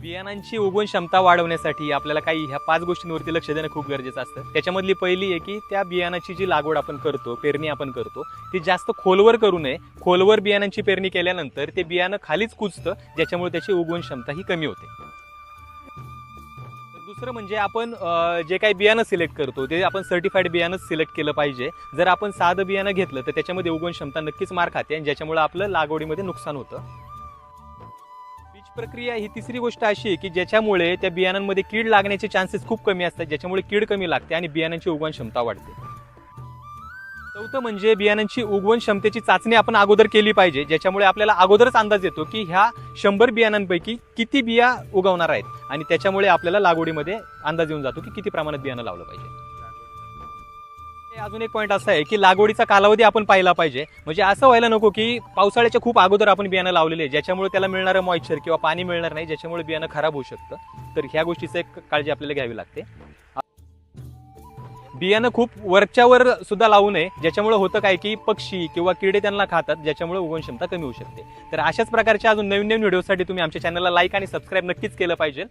बियाणांची उगवण क्षमता वाढवण्यासाठी आपल्याला काही ह्या पाच गोष्टींवरती लक्ष देणं खूप गरजेचं असतं. त्याच्यामधली पहिली आहे की त्या बियाणाची जी लागवड आपण करतो पेरणी आपण करतो ती जास्त खोलवर करू नये. खोलवर बियाणांची पेरणी केल्यानंतर ते बियाणं खालीच कुजतं ज्याच्यामुळे त्याची उगवण क्षमता ही कमी होते. तर दुसरं म्हणजे आपण जे काही बियाणं सिलेक्ट करतो ते आपण सर्टिफाईड बियाणंच सिलेक्ट केलं पाहिजे. जर आपण साधं बियाणं घेतलं तर त्याच्यामध्ये उगवण क्षमता नक्कीच मार खाते आणि ज्याच्यामुळे आपलं लागवडीमध्ये नुकसान होतं. प्रक्रिया ही तिसरी गोष्ट अशी आहे की ज्याच्यामुळे त्या बियाणांमध्ये कीड लागण्याचे चान्सेस खूप कमी असतात ज्याच्यामुळे कीड कमी लागते आणि बियाणांची उगवण क्षमता वाढते. चौथं म्हणजे बियाणांची उगवण क्षमतेची चाचणी आपण अगोदर केली पाहिजे ज्याच्यामुळे आपल्याला अगोदरच अंदाज येतो की ह्या शंभर बियाणांपैकी किती बिया उगवणार आहेत आणि त्याच्यामुळे आपल्याला लागवडीमध्ये अंदाज येऊन जातो की किती प्रमाणात बियाणं लावलं पाहिजे. अजून एक पॉईंट असा आहे की लागवडीचा कालावधी आपण पाहिला पाहिजे. म्हणजे असं व्हायला नको की पावसाळ्याच्या खूप अगोदर आपण बियाणं लावलेले आहे ज्याच्यामुळे त्याला मिळणारं मॉइश्चर किंवा पाणी मिळणार नाही ज्याच्यामुळे बियाणं खराब होऊ शकतं. तर ह्या गोष्टीचं एक काळजी आपल्याला घ्यावी लागते. बियाणं खूप वरच्यावर सुद्धा लावू नये ज्याच्यामुळे होतं काय की पक्षी किंवा किडे त्यांना खातात ज्याच्यामुळे उगवण क्षमता कमी होऊ शकते. तर अशाच प्रकारच्या अजून नवीन नवीन व्हिडिओसाठी तुम्ही आमच्या चॅनलला लाईक आणि सबस्क्राईब नक्कीच केलं पाहिजे.